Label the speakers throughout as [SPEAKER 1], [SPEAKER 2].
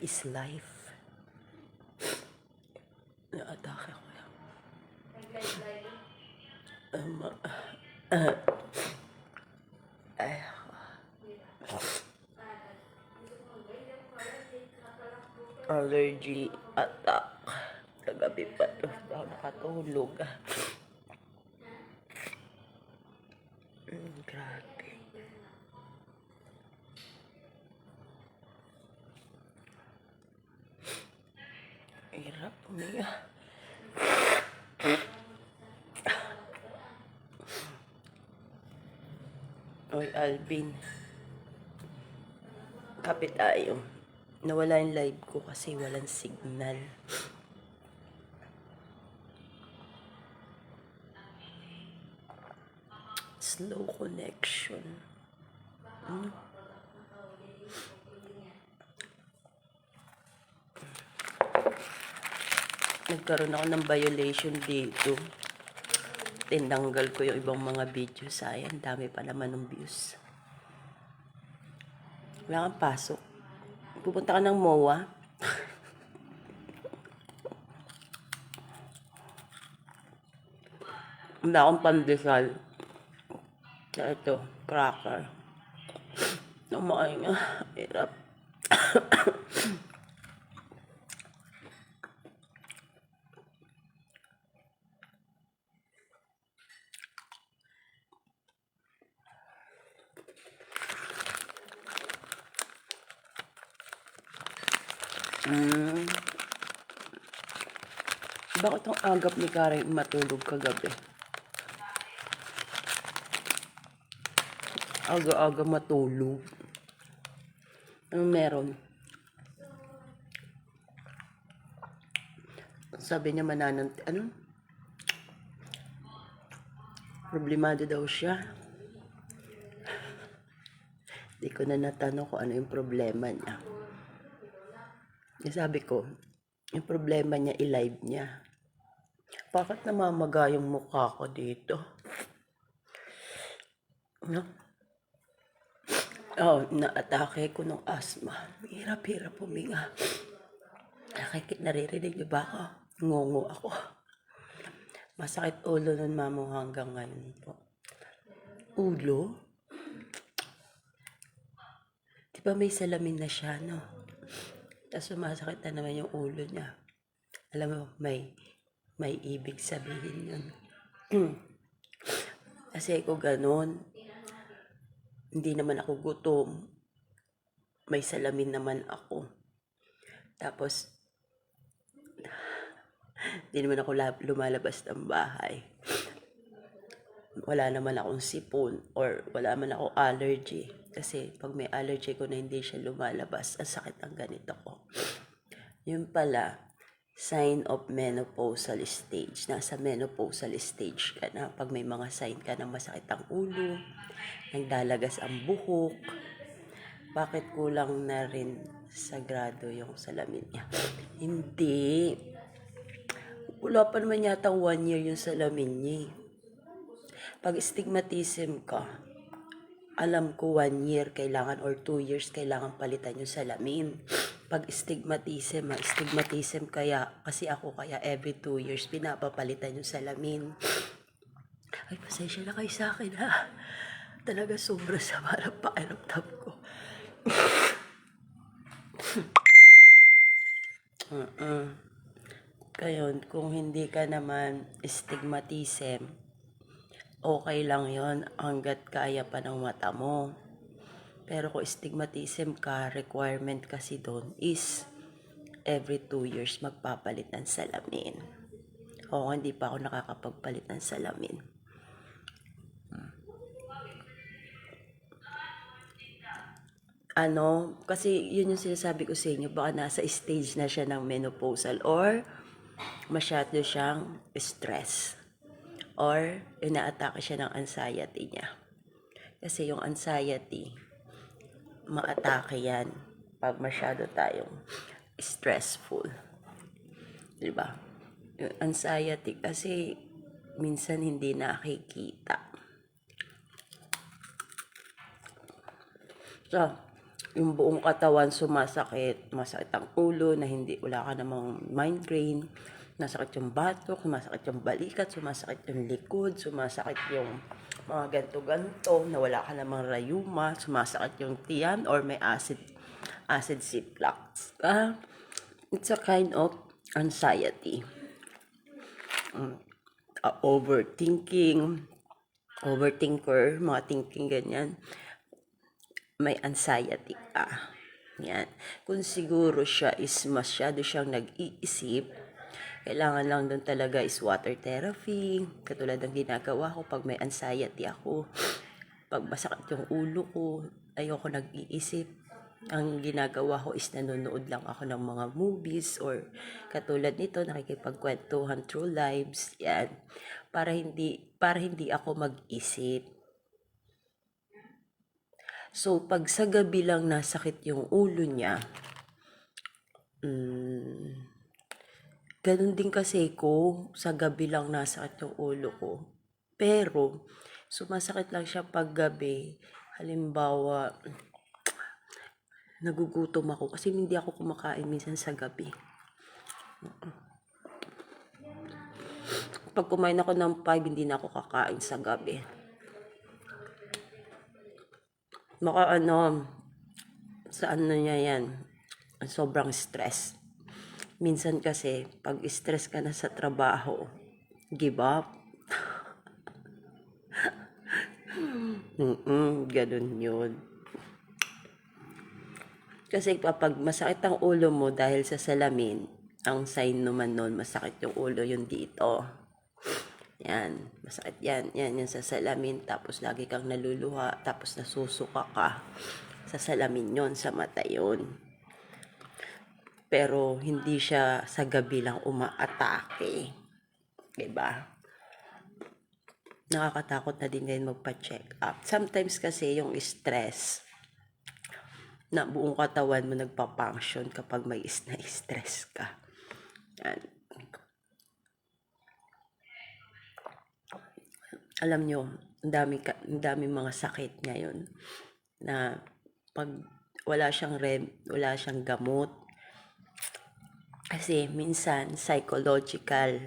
[SPEAKER 1] is life. Naatake ko yan. Um, uh, ay, allergy attack. Kagabi pa to. Hindi ako nakatulog. Mm, grabe. Hirap huminga. Oy, Alvin. Kapit tayo. Nawala yung live ko kasi walang signal. Nagkaroon ako ng violation dito. Tinanggal ko yung ibang mga video. Sayang, dami pa naman ng views. Wala kang pasok. Pupunta ka ng MOA. Wala akong pandesal. Kaya ito, cracker. Namain nga. Hirap. Mm. Bakit ang agap ni Karen matulog kagabi? Aga-aga matulog. Anong meron? Sabi niya mananant... Ano? Problemado daw siya. Hindi ko na natanong kung ano yung problema niya. Yung sabi ko, yung problema niya, i-live niya. Bakit namamaga yung mukha ko dito? No? Oh, naatake ko ng asthma. Hirap-hirap huminga. Nakikit, naririnig niyo ba ako? Ngungo ako. Masakit ulo nun, mamo, hanggang ngayon po. Ulo? Di ba may salamin na siya, no? Tapos sumasakit na naman yung ulo niya. Alam mo, may, may ibig sabihin yun. Kasi ko ganun, hindi naman ako gutom. May salamin naman ako. Tapos, hindi naman ako la- lumalabas ng bahay. Wala naman akong sipon or wala man ako allergy. Kasi pag may allergy ko na hindi siya lumalabas, ang sakit ang ganito ko. Yun pala, sign of menopausal stage. Nasa menopausal stage ka na. Pag may mga sign ka na masakit ang ulo, nagdalagas ang buhok, bakit kulang na rin sagrado yung salamin niya? Hindi. Wala pa naman yata one year yung salamin niya. eh. Pag stigmatism ka, alam ko one year kailangan or two years kailangan palitan yung salamin. Pag stigmatism, ah, stigmatism kaya, kasi ako kaya every two years pinapapalitan yung salamin. Ay, pasensya na kayo sa akin ha. Talaga sobra sa parang pakiramdam ko. uh Kayon, kung hindi ka naman stigmatism, okay lang yon hanggat kaya pa ng mata mo. Pero kung stigmatism ka, requirement kasi doon is every two years magpapalit ng salamin. O hindi pa ako nakakapagpalit ng salamin. Ano, kasi yun yung sinasabi ko sa inyo, baka nasa stage na siya ng menopausal or masyado siyang stress or inaatake siya ng anxiety niya. Kasi yung anxiety, maatake yan pag masyado tayong stressful. Di ba? Yung anxiety kasi minsan hindi nakikita. So, yung buong katawan sumasakit, masakit ang ulo na hindi, wala ka namang migraine, nasakit yung batok, sumasakit yung balikat, sumasakit yung likod, sumasakit yung mga ganto-ganto, na wala ka namang rayuma, sumasakit yung tiyan or may acid acid reflux. Ah, it's a kind of anxiety. Ah, overthinking, overthinker, mga thinking ganyan may anxiety ka. Yan. Kung siguro siya is masyado siyang nag-iisip, kailangan lang doon talaga is water therapy. Katulad ng ginagawa ko pag may anxiety ako. Pag masakit yung ulo ko, ayoko nag-iisip. Ang ginagawa ko is nanonood lang ako ng mga movies or katulad nito nakikipagkwentuhan through lives. Yan. Para hindi para hindi ako mag-isip. So, pag sa gabi lang nasakit yung ulo niya, mm, ganun din kasi ko, sa gabi lang nasakit yung ulo ko. Pero, sumasakit lang siya pag gabi. Halimbawa, nagugutom ako kasi hindi ako kumakain minsan sa gabi. Pag kumain ako ng 5, hindi na ako kakain sa gabi. Maka ano, sa ano niya yan, sobrang stress. Minsan kasi, pag stress ka na sa trabaho, give up. Mm-mm, ganun yun. Kasi kapag masakit ang ulo mo dahil sa salamin, ang sign naman nun, masakit yung ulo yung dito. Yan, masakit yan. Yan, yan sa salamin. Tapos lagi kang naluluha. Tapos nasusuka ka. Sa salamin yon sa mata yon Pero hindi siya sa gabi lang umaatake. Diba? Nakakatakot na din ngayon magpa-check up. Sometimes kasi yung stress na buong katawan mo nagpa-function kapag may na-stress ka. Yan. alam nyo, ang dami, ang dami mga sakit ngayon na pag wala siyang rem, wala siyang gamot. Kasi minsan psychological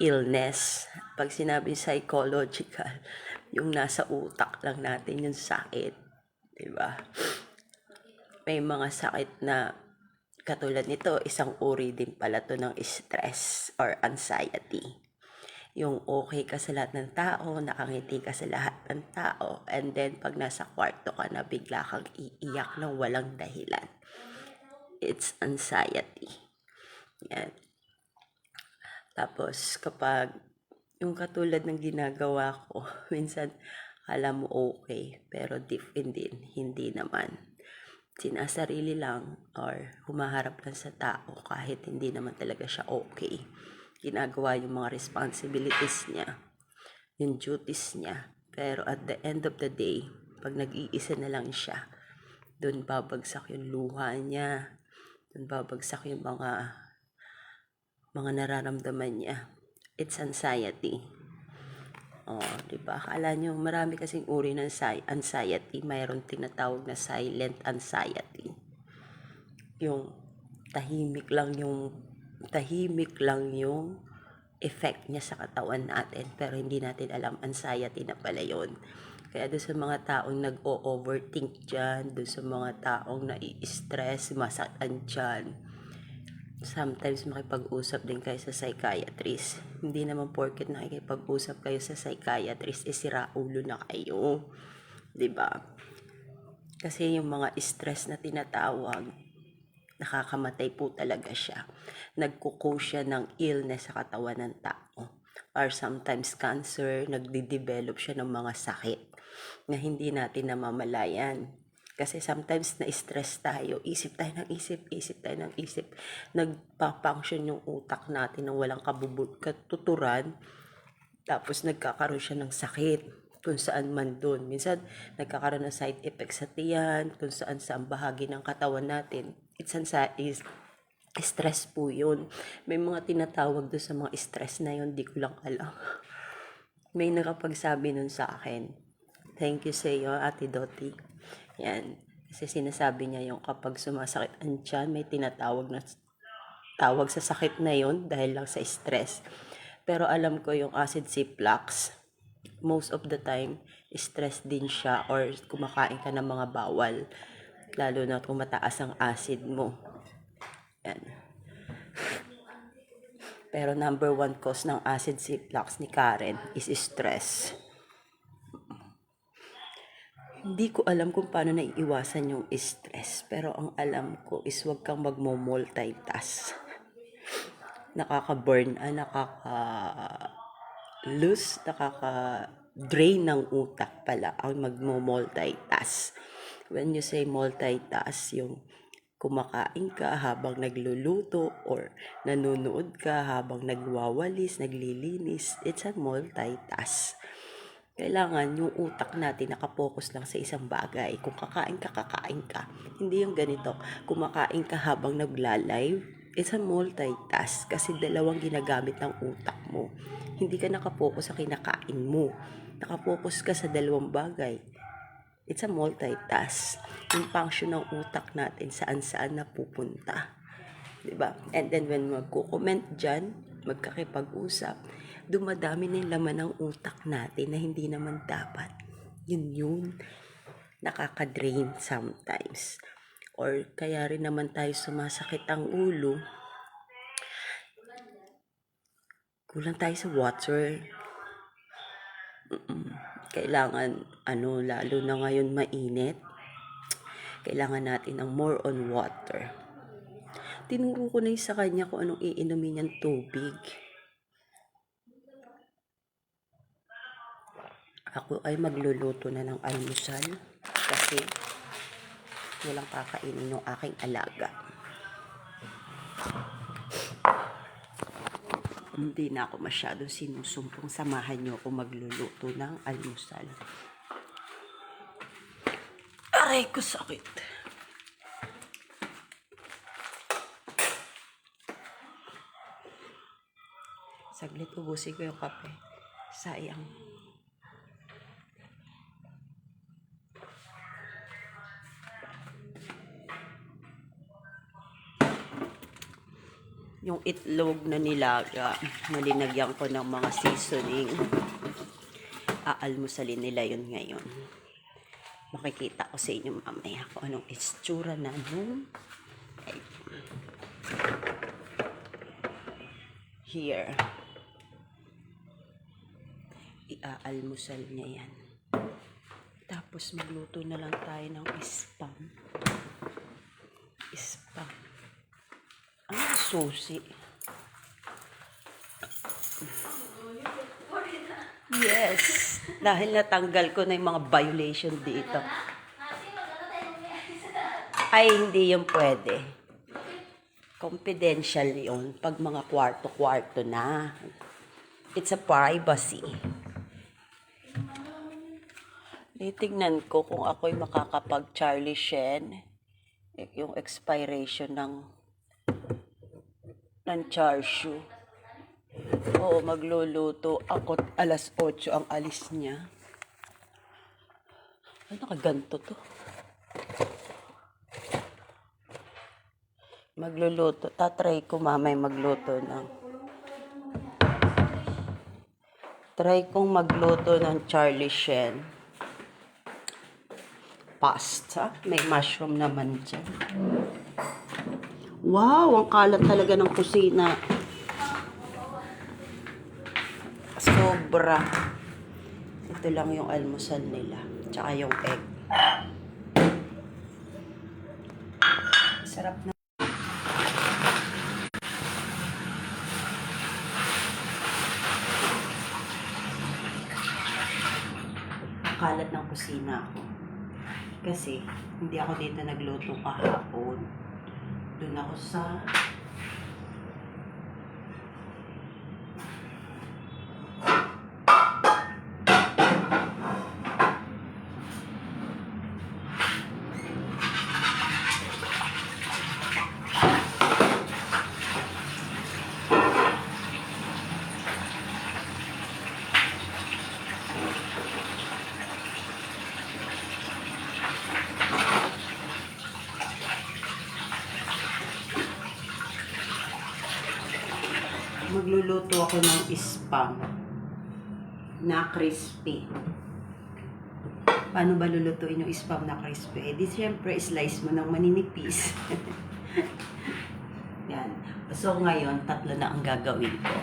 [SPEAKER 1] illness. Pag sinabi psychological, yung nasa utak lang natin yung sakit. ba? May mga sakit na katulad nito, isang uri din pala to ng stress or anxiety yung okay ka sa lahat ng tao, nakangiti ka sa lahat ng tao, and then pag nasa kwarto ka na bigla kang iiyak ng walang dahilan. It's anxiety. Yan. Tapos kapag yung katulad ng ginagawa ko, minsan alam mo okay, pero deep in din, hindi naman. Sinasarili lang or humaharap lang sa tao kahit hindi naman talaga siya okay ginagawa yung mga responsibilities niya, yung duties niya. Pero at the end of the day, pag nag-iisa na lang siya, doon babagsak yung luha niya, doon babagsak yung mga mga nararamdaman niya. It's anxiety. Oh, 'di ba? Akala nyo, marami kasing uri ng anxiety. Mayroon tinatawag na silent anxiety. Yung tahimik lang yung tahimik lang yung effect niya sa katawan natin pero hindi natin alam anxiety na pala yon kaya doon sa mga taong nag-o-overthink dyan, doon sa mga taong nai-stress, masaktan dyan, sometimes makipag-usap din kayo sa psychiatrist. Hindi naman porket nakikipag-usap kayo sa psychiatrist, eh sira ulo na kayo. ba? Kasi yung mga stress na tinatawag, nakakamatay po talaga siya. Nagkuko siya ng illness sa katawan ng tao. Or sometimes cancer, nagde-develop siya ng mga sakit na hindi natin namamalayan. Kasi sometimes na-stress tayo, isip tayo ng isip, isip tayo ng isip. Nagpa-function yung utak natin ng walang kabubut, katuturan. Tapos nagkakaroon siya ng sakit kung saan man doon. Minsan, nagkakaroon ng side effects sa tiyan, kung saan sa bahagi ng katawan natin it's anxiety, stress po yun. May mga tinatawag doon sa mga stress na yun, di ko lang alam. May nakapagsabi nun sa akin. Thank you sa iyo, Ate Doti. Yan. Kasi sinasabi niya yung kapag sumasakit ang tiyan, may tinatawag na tawag sa sakit na yon dahil lang sa stress. Pero alam ko yung acid reflux, most of the time, stress din siya or kumakain ka ng mga bawal. Lalo na kung mataas ang acid mo. Yan. Pero number one cause ng acid reflux ni Karen is stress. Hindi ko alam kung paano naiiwasan yung stress. Pero ang alam ko is huwag kang magmo-multitask. Nakaka-burn, ah, nakaka-lose, nakaka-drain ng utak pala ang magmo-multitask. When you say multitask, yung kumakain ka habang nagluluto or nanonood ka habang nagwawalis, naglilinis, it's a multitask kailangan yung utak natin nakapokus lang sa isang bagay. Kung kakain ka, kakain ka. Hindi yung ganito. Kumakain ka habang nagla-live, it's a multitask kasi dalawang ginagamit ng utak mo. Hindi ka nakapokus sa kinakain mo. Nakapokus ka sa dalawang bagay. It's a multitask. Yung function ng utak natin saan-saan napupunta. ba? And then when magko-comment diyan, magkakipag-usap, dumadami na yung laman ng utak natin na hindi naman dapat. Yun yun. Nakaka-drain sometimes. Or kaya rin naman tayo sumasakit ang ulo. Kulang tayo sa water. Kailangan, ano, lalo na ngayon mainit. Kailangan natin ng more on water tinuro ko na yung sa kanya kung anong iinumin niyang tubig. Ako ay magluluto na ng almusal kasi walang kakainin ng aking alaga. Hindi na ako masyadong sinusumpong samahan niyo ako magluluto ng almusal. Aray ko sakit. Saglit ubusin ko yung kape. Sayang. Yung itlog na nilaga, nalinagyan ko ng mga seasoning. Aalmusalin nila yun ngayon. Makikita ko sa inyo mamaya kung anong itsura na nung here iaalmusal niya yan. Tapos magluto na lang tayo ng. Spam. Ang susi. Yes. Dahil natanggal ko na yung mga violation dito. Ay, hindi yung pwede. Confidential yun. Pag mga kwarto-kwarto na. It's a privacy. Titignan ko kung ako'y makakapag Charlie Shen. Yung expiration ng ng Charshu. Oo, magluluto. Ako alas 8 ang alis niya. Ay, nakaganto to. Magluluto. Tatry ko mamay magluto ng Try kong magluto ng Charlie Shen. Pasta. May mushroom naman dyan. Wow! Ang kalat talaga ng kusina. Sobra. Ito lang yung almusal nila. Tsaka yung egg. Sarap na. kalat ng kusina ako. Kasi, hindi ako dito nagluto kahapon. Doon ako sa ako ng spam na crispy. Paano ba lulutuin yung spam na crispy? Eh, di syempre, slice mo ng maninipis. Yan. So, ngayon, tatlo na ang gagawin ko.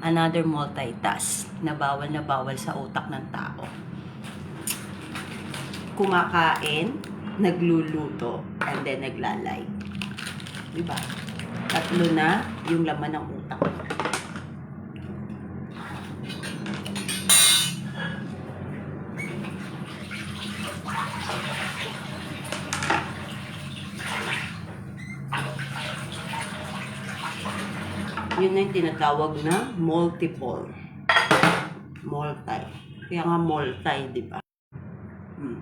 [SPEAKER 1] Another multitask na bawal na bawal sa utak ng tao. Kumakain, nagluluto, and then naglalay. Diba? Tatlo na yung laman ng utak na yung tinatawag na multiple. Multi. Kaya nga multi, di ba? Hmm.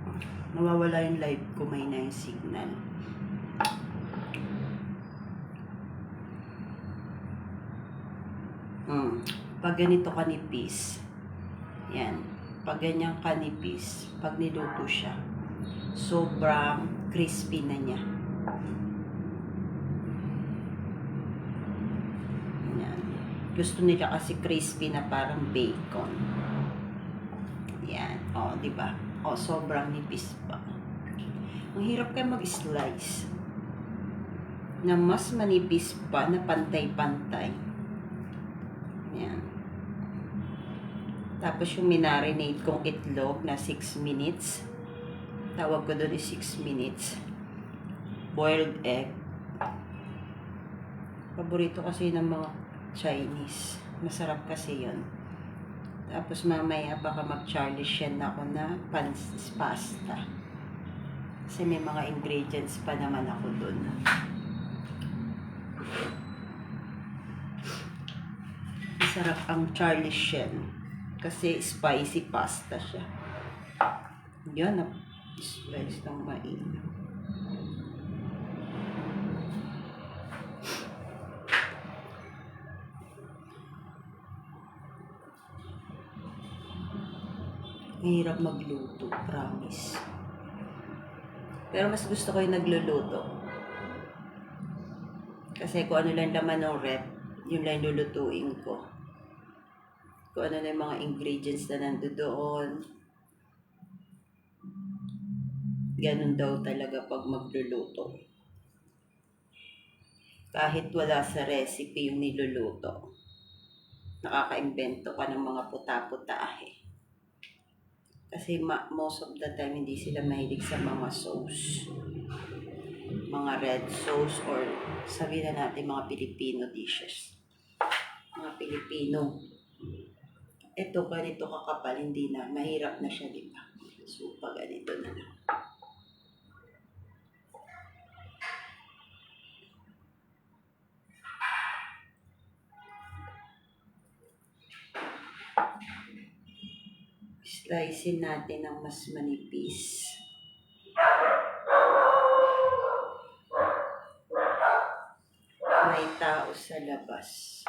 [SPEAKER 1] Nawawala yung live ko, may na yung signal. Hmm. Pag ganito kanipis, yan. Pag ganyan kanipis, pag niluto siya, sobrang crispy na niya. Yan. Gusto nila kasi crispy na parang bacon. Yan. O, di ba? O, sobrang nipis pa. Ang hirap kayo mag-slice na mas manipis pa na pantay-pantay. Yan. Tapos yung minarinate kong itlog na 6 minutes. Tawag ko doon is 6 minutes. Boiled egg. Paborito kasi ng mga Chinese. Masarap kasi yon. Tapos mamaya baka mag-Charlie Shen ako na pans pasta. Kasi may mga ingredients pa naman ako doon. Masarap ang Charlie Shen. Kasi spicy pasta siya. Yan, na slice ng mainam. Mahirap magluto, promise. Pero mas gusto ko yung nagluluto. Kasi kung ano lang laman ng rep, yun lang lulutuin ko. Kung ano na yung mga ingredients na nando doon. Ganun daw talaga pag magluluto. Kahit wala sa recipe yung niluluto. Nakaka-invento ka ng mga puta-putahe. Kasi ma- most of the time hindi sila mahilig sa mga sauce. Mga red sauce or sabihin na natin mga Filipino dishes. Mga Pilipino. Ito, ganito kakapal, hindi na. Mahirap na siya, di ba? So, pag ganito na lang. Slicein natin ng mas manipis. May tao sa labas.